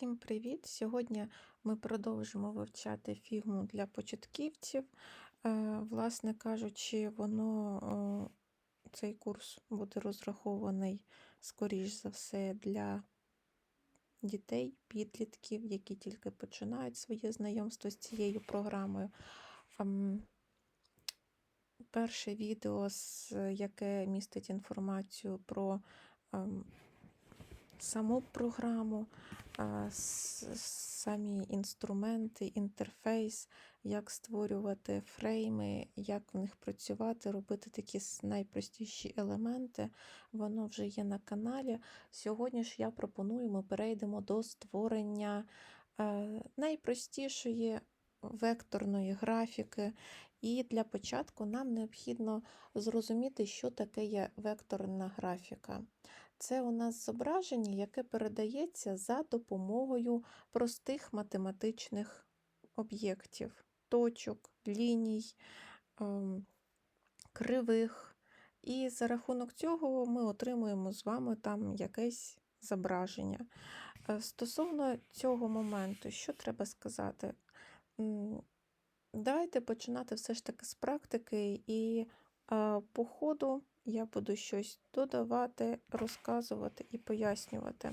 Всім привіт! Сьогодні ми продовжимо вивчати фігму для початківців. Е, Власне кажучи, воно, цей курс буде розрахований, скоріш за все, для дітей, підлітків, які тільки починають своє знайомство з цією програмою. Перше відео, яке містить інформацію про ем, саму програму, самі інструменти, інтерфейс, як створювати фрейми, як в них працювати, робити такі найпростіші елементи. Воно вже є на каналі. Сьогодні ж я пропоную, ми перейдемо до створення е, найпростішої векторної графіки. І для початку нам необхідно зрозуміти, що таке є векторна графіка. Це у нас зображення, яке передається за допомогою простих математичних об'єктів, точок, ліній, ем, кривих. І за рахунок цього ми отримуємо з вами там якесь зображення. Е, Стосовно цього моменту, що треба сказати? Давайте починати все ж таки з практики, і по ходу я буду щось додавати, розказувати і пояснювати.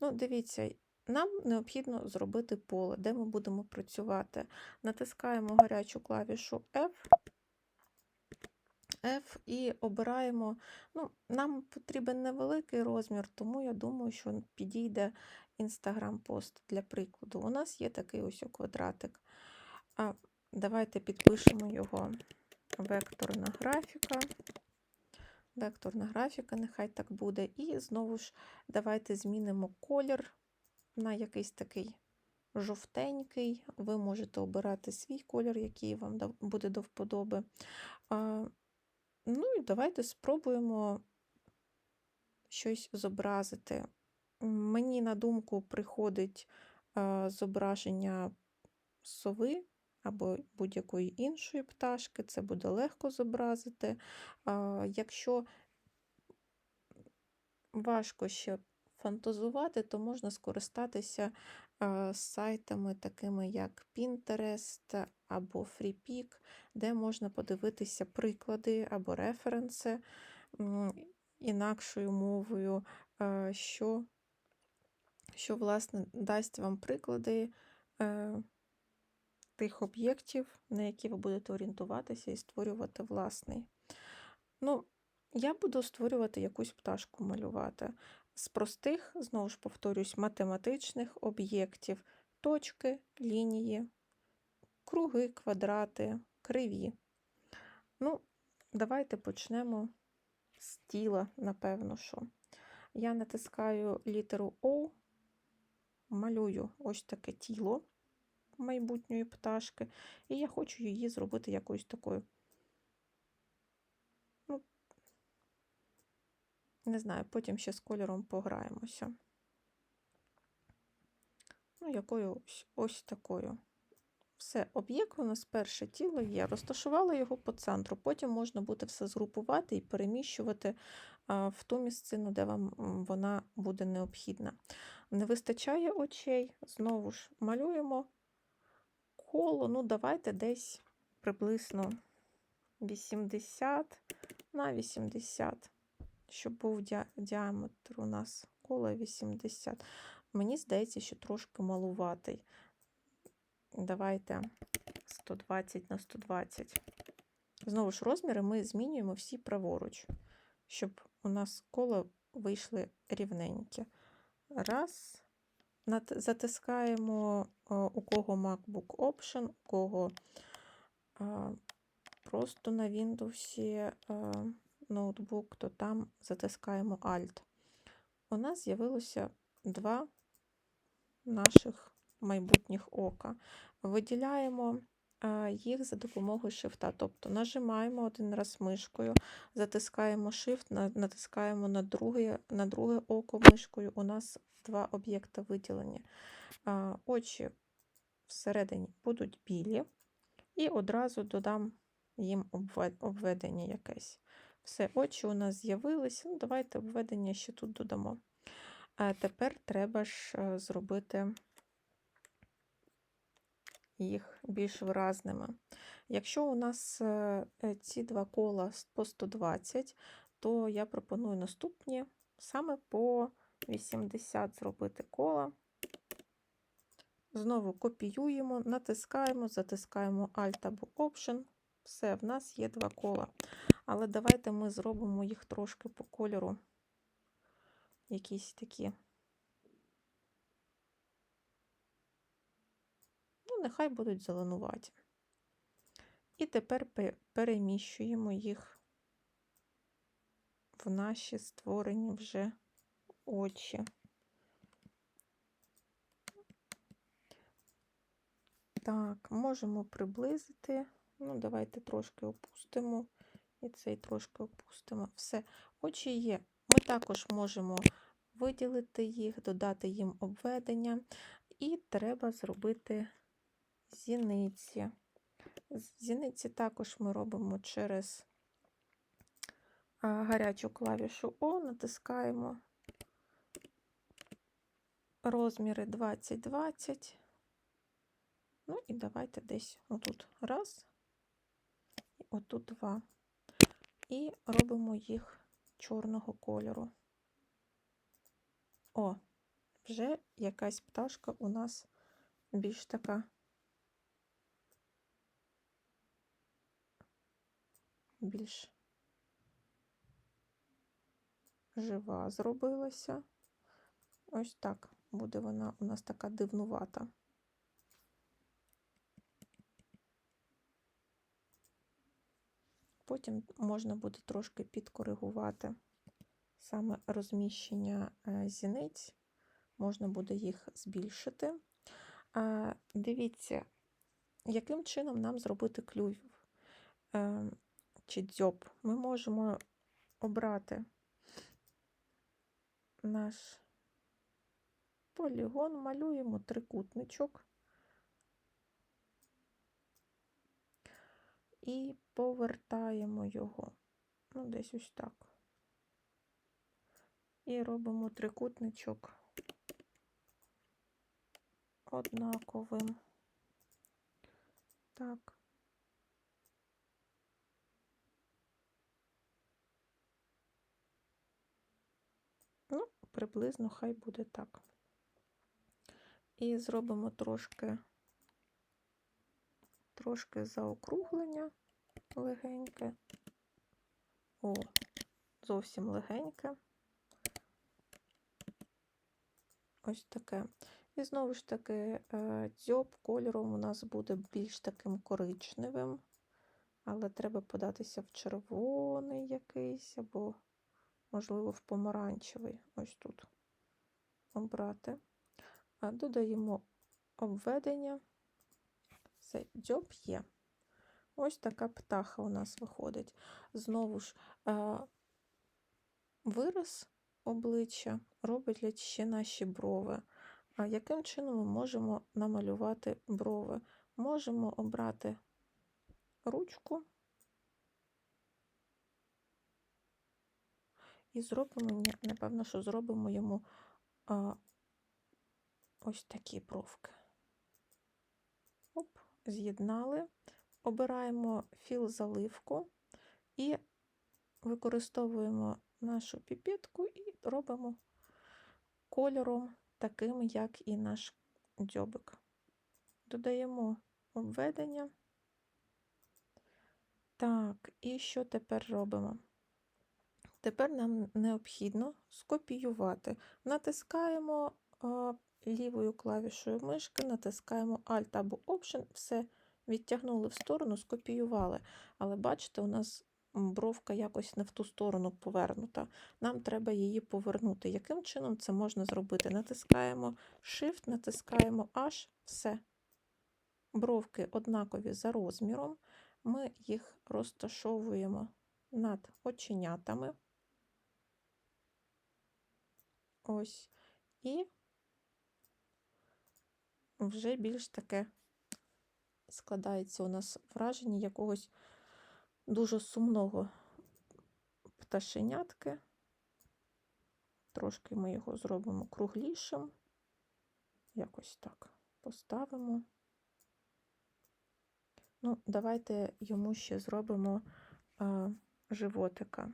Ну, дивіться, нам необхідно зробити поле, де ми будемо працювати. Натискаємо гарячу клавішу F. F і обираємо. Ну, Нам потрібен невеликий розмір, тому я думаю, що підійде Instagram-пост для прикладу. У нас є такий ось квадратик. А Давайте підпишемо його векторна графіка. Векторна графіка, нехай так буде. І знову ж давайте змінимо колір на якийсь такий жовтенький. Ви можете обирати свій колір, який вам буде до вподоби. Ну і давайте спробуємо щось зобразити. Мені на думку приходить зображення сови або будь-якої іншої пташки, це буде легко зобразити. Якщо важко ще фантазувати, то можна скористатися сайтами, такими як Pinterest або FreePic, де можна подивитися приклади або референси інакшою мовою, що, що власне дасть вам приклади. Тих об'єктів, на які ви будете орієнтуватися і створювати власний. Ну, я буду створювати якусь пташку малювати. З простих, знову ж повторюсь, математичних об'єктів, точки, лінії, круги, квадрати, криві. Ну, давайте почнемо з тіла, напевно, що. Я натискаю літеру O, малюю ось таке тіло майбутньої пташки, і я хочу її зробити якоюсь такою. Ну, не знаю, потім ще з кольором пограємося. Ну, якою ось, ось такою. Все, об'єкт у нас перше тіло є. Розташувала його по центру. Потім можна буде все згрупувати і переміщувати в ту місцину, де вам вона буде необхідна. Не вистачає очей, знову ж малюємо коло, ну давайте десь приблизно 80 на 80, щоб був діа- діаметр у нас коло 80. Мені здається, що трошки малуватий. Давайте 120 на 120. Знову ж розміри ми змінюємо всі праворуч, щоб у нас коло вийшли рівненькі. Раз. Затискаємо, у кого MacBook Option, у кого просто на Windows а, ноутбук, то там затискаємо Alt. У нас з'явилося два наших майбутніх ока. Виділяємо їх за допомогою шифта. Тобто нажимаємо один раз мишкою, затискаємо Shift, натискаємо на друге, на друге око мишкою. У нас два об'єкти виділені. Очі всередині будуть білі, і одразу додам їм обве- обведення якесь. Все, очі у нас з'явилися. Ну, давайте обведення ще тут додамо. Тепер треба ж е, зробити їх більш виразними. Якщо у нас е, е, ці два кола по 120, то я пропоную наступні саме по 80 зробити кола. Знову копіюємо, натискаємо, затискаємо Alt або Option. Все, в нас є два кола. Але давайте ми зробимо їх трошки по кольору. Якісь такі. Нехай будуть зеленуваті. І тепер переміщуємо їх в наші створені вже очі. Так, можемо приблизити. Ну, давайте трошки опустимо. І цей трошки опустимо. Все, очі є. Ми також можемо виділити їх, додати їм обведення. І треба зробити зіниці. Зіниці також ми робимо через гарячу клавішу О, натискаємо розміри 20-20. Ну і давайте десь отут раз, і отут два. І робимо їх чорного кольору. О, вже якась пташка у нас більш така більш жива зробилася. Ось так буде вона у нас така дивнувата. Потім можна буде трошки підкоригувати саме розміщення е, зіниць, можна буде їх збільшити. Дивіться, яким чином нам зробити клюв е, чи дзьоб. Ми можемо обрати наш полігон, малюємо трикутничок і повертаємо його, ну, десь ось так. І робимо трикутничок однаковим. Так. Ну, приблизно хай буде так. І зробимо трошки, трошки заокруглення легеньке. О, зовсім легеньке. Ось таке. І знову ж таки, е, дзьоб кольором у нас буде більш таким коричневим, але треба податися в червоний якийсь, або, можливо, в помаранчевий. Ось тут обрати. А додаємо обведення. Все, дзьоб є. Ось така птаха у нас виходить. Знову ж, вираз обличчя роблять ще наші брови. А яким чином ми можемо намалювати брови? Можемо обрати ручку і зробимо, напевно, що зробимо йому а, ось такі бровки. Оп, з'єднали. Обираємо філ заливку і використовуємо нашу піпетку і робимо кольором таким, як і наш дзьобик. Додаємо обведення. Так, і що тепер робимо? Тепер нам необхідно скопіювати. Натискаємо лівою клавішою мишки, натискаємо Alt або Option, все відтягнули в сторону, скопіювали. Але бачите, у нас бровка якось не в ту сторону повернута. Нам треба її повернути. Яким чином це можна зробити? Натискаємо Shift, натискаємо H, все. Бровки однакові за розміром. Ми їх розташовуємо над оченятами. Ось. І вже більш таке складається у нас враження якогось дуже сумного пташенятки. Трошки ми його зробимо круглішим. Якось так поставимо. Ну, давайте йому ще зробимо а, животика.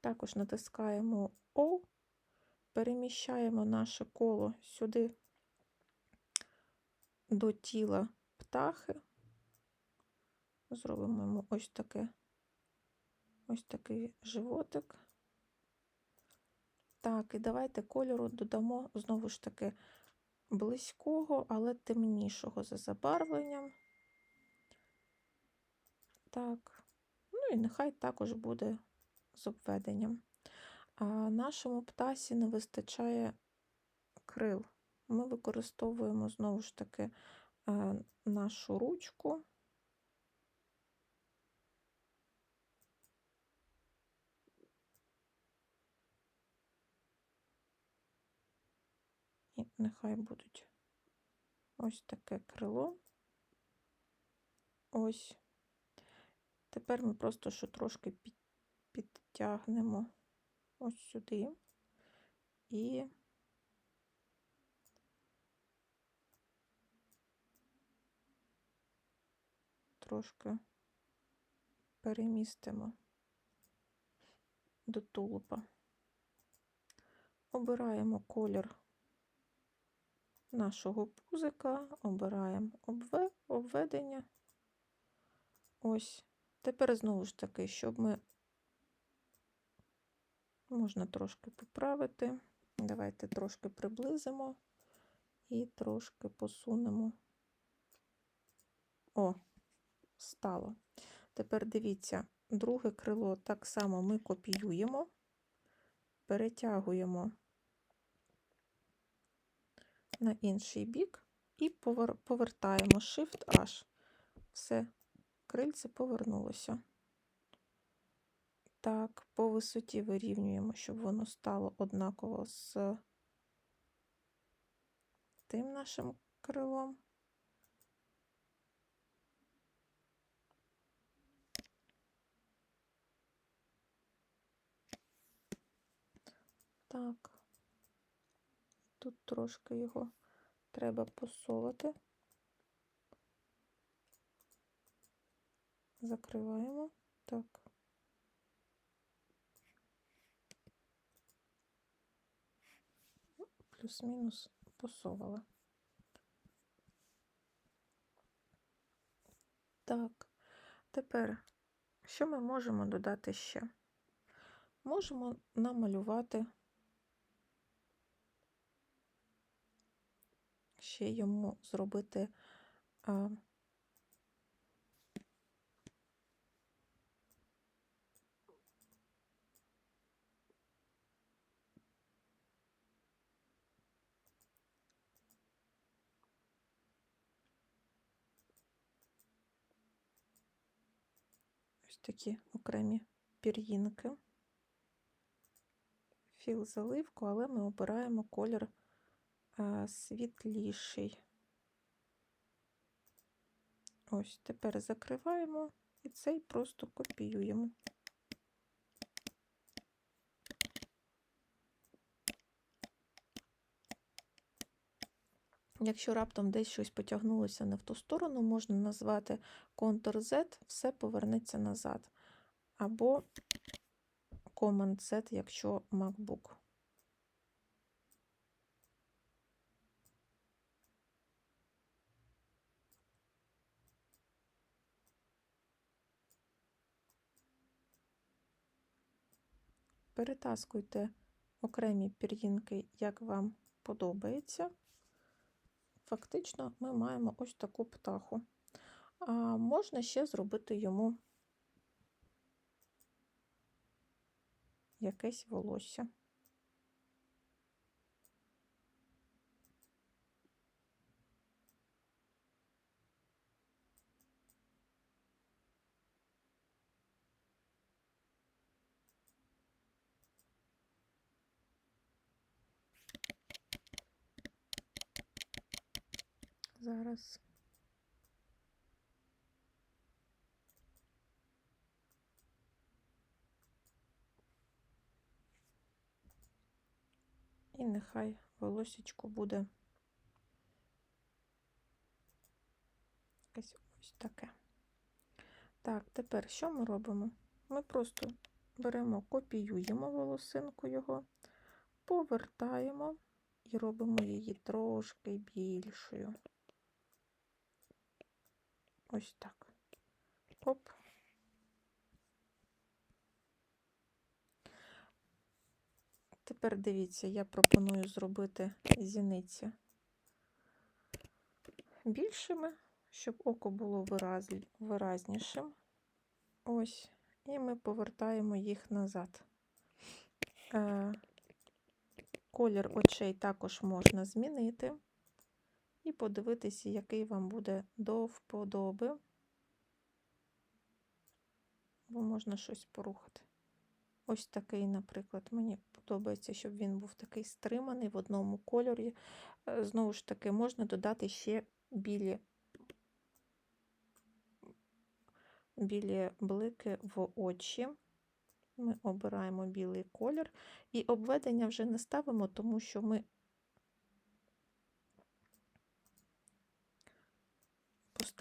Також натискаємо О, переміщаємо наше коло сюди до тіла птахи. Зробимо йому ось таке, ось такий животик. Так, і давайте кольору додамо знову ж таки близького, але темнішого за забарвленням. Так, ну і нехай також буде з обведенням. А нашому птасі не вистачає крил. Ми використовуємо знову ж таки е, нашу ручку. І нехай будуть ось таке крило. Ось. Тепер ми просто що трошки під, підтягнемо ось сюди і трошки перемістимо до тулупа. Обираємо колір нашого пузика, обираємо обве, обведення. Ось. Тепер знову ж таки, щоб ми можна трошки поправити. Давайте трошки приблизимо і трошки посунемо. О, стало. Тепер дивіться, друге крило так само ми копіюємо, перетягуємо на інший бік і повертаємо Shift-H. Все, крильце повернулося. Так, по висоті вирівнюємо, щоб воно стало однаково з тим нашим крилом. Так, тут трошки його треба посолити. Закриваємо. Так. Плюс-мінус посовала. Так, тепер, що ми можемо додати ще? Можемо намалювати ще йому зробити ось такі окремі пір'їнки. Філ заливку, але ми обираємо колір а, світліший. Ось, тепер закриваємо і цей просто копіюємо. Якщо раптом десь щось потягнулося не в ту сторону, можна назвати Ctrl-Z, все повернеться назад. Або Command-Z, якщо MacBook. Перетаскуйте окремі пір'їнки, як вам подобається. Фактично, ми маємо ось таку птаху. А Можна ще зробити йому якесь волосся. Зараз. І нехай волосечко буде якесь ось таке. Так, тепер що ми робимо? Ми просто беремо, копіюємо волосинку його, повертаємо і робимо її трошки більшою. Ось так. Оп. Тепер дивіться, я пропоную зробити зіниці більшими, щоб око було вираз... виразнішим. Ось, і ми повертаємо їх назад. Е, Колір очей також можна змінити і подивитися, який вам буде до вподоби, бо можна щось порухати. Ось такий, наприклад, мені подобається, щоб він був такий стриманий в одному кольорі. Е, Знову ж таки, можна додати ще білі, білі блики в очі. Ми обираємо білий колір. І обведення вже не ставимо, тому що ми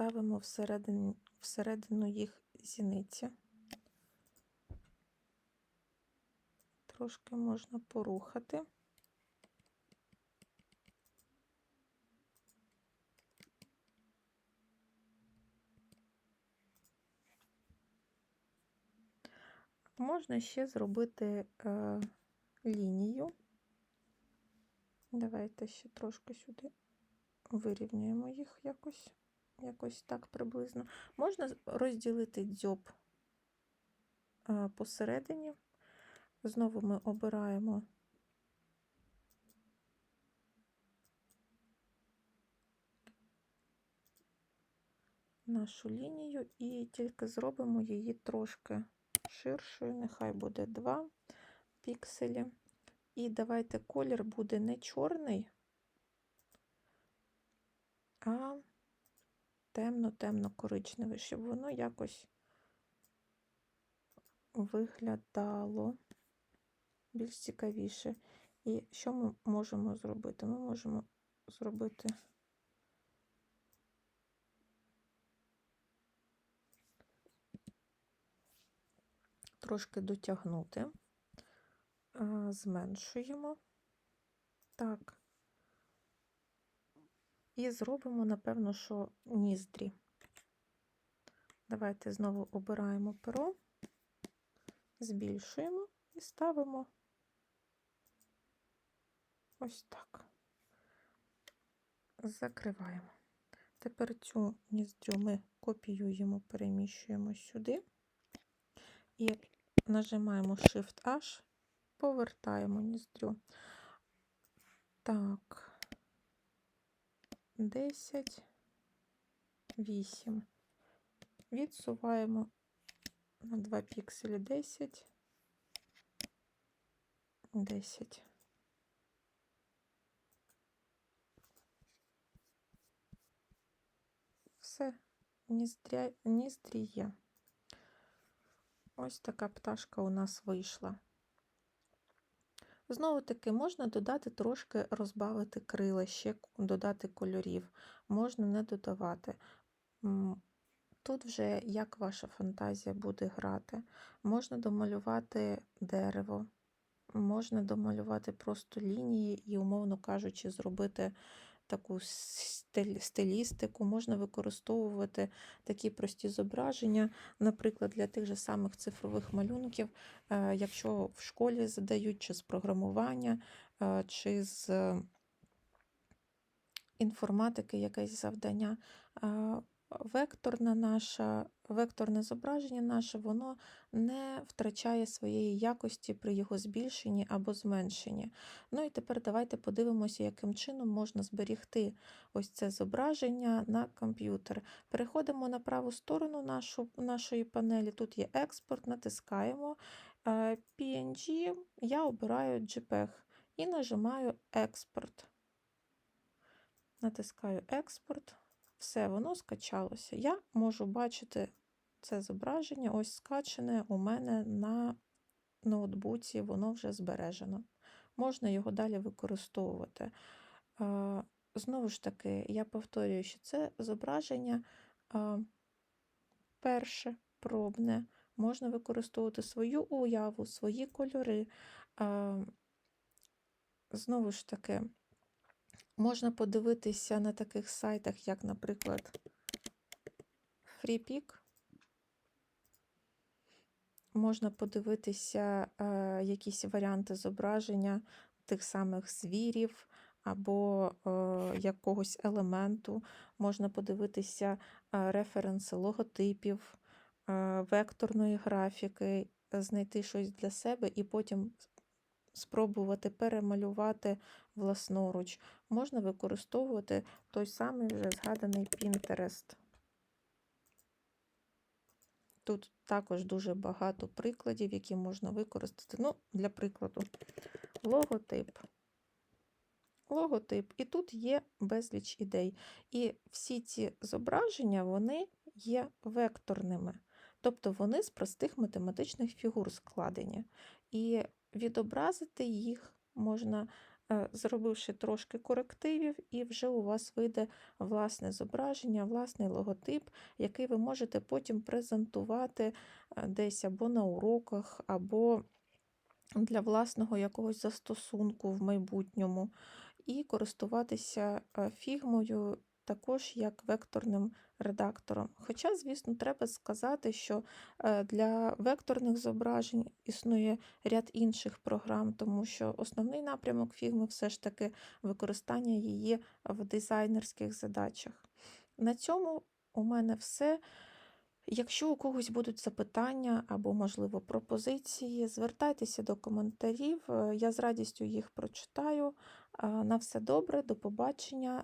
поставимо всередину, всередину їх зіниці. Трошки можна порухати. Можна ще зробити е, лінію. Давайте ще трошки сюди вирівнюємо їх якось, якось так приблизно. Можна розділити дзьоб е, посередині. Знову ми обираємо нашу лінію і тільки зробимо її трошки ширшою, нехай буде 2 пікселі. І давайте колір буде не чорний, а темно-темно-коричневий, щоб воно якось виглядало більш цікавіше. І що ми можемо зробити? Ми можемо зробити трошки дотягнути, зменшуємо. Так. І зробимо, напевно, що ніздрі. Давайте знову обираємо перо, збільшуємо і ставимо ось так. Закриваємо. Тепер цю ніздрю ми копіюємо, переміщуємо сюди і нажимаємо Shift-H, повертаємо ніздрю. Так, 10, 8. Відсуваємо на 2 пікселі 10, 10. Все, ніздря, ніздрі є. Ось така пташка у нас вийшла. Знову таки, можна додати трошки розбавити крила, ще додати кольорів, можна не додавати. Тут вже як ваша фантазія буде грати. Можна домалювати дерево, можна домалювати просто лінії і, умовно кажучи, зробити таку стилістику, можна використовувати такі прості зображення, наприклад, для тих же самих цифрових малюнків, е, якщо в школі задають чи з програмування, е, чи з е, інформатики якесь завдання. Векторне наше, векторне зображення наше, воно не втрачає своєї якості при його збільшенні або зменшенні. Ну і тепер давайте подивимося, яким чином можна зберігти ось це зображення на комп'ютер. Переходимо на праву сторону нашу, нашої панелі. Тут є експорт, натискаємо е, PNG, я обираю JPEG і нажимаю експорт. Натискаю експорт. Все, воно скачалося. Я можу бачити це зображення, ось скачане у мене на ноутбуці, воно вже збережено. можна його далі використовувати. Знову ж таки, я повторюю, що це зображення перше, пробне. Можна використовувати свою уяву, свої кольори. Знову ж таки, можна подивитися на таких сайтах, як, наприклад, FreePic. Можна подивитися е, якісь варіанти зображення тих самих звірів або е, якогось елементу. Можна подивитися е, референси логотипів, е, векторної графіки, знайти щось для себе і потім спробувати перемалювати власноруч. Можна використовувати той самий вже згаданий Pinterest. Тут також дуже багато прикладів, які можна використати. Ну, для прикладу, логотип. Логотип. І тут є безліч ідей. І всі ці зображення вони є векторними. Тобто вони з простих математичних фігур складені. І відобразити їх можна, е, зробивши трошки корективів, і вже у вас вийде власне зображення, власний логотип, який ви можете потім презентувати е, десь або на уроках, або для власного якогось застосунку в майбутньому, і користуватися е, фігмою також як векторним редактором. Хоча, звісно, треба сказати, що е, для векторних зображень існує ряд інших програм, тому що основний напрямок фігми все ж таки використання її в дизайнерських задачах. На цьому у мене все. Якщо у когось будуть запитання або, можливо, пропозиції, звертайтеся до коментарів, е, я з радістю їх прочитаю. На все добре, до побачення,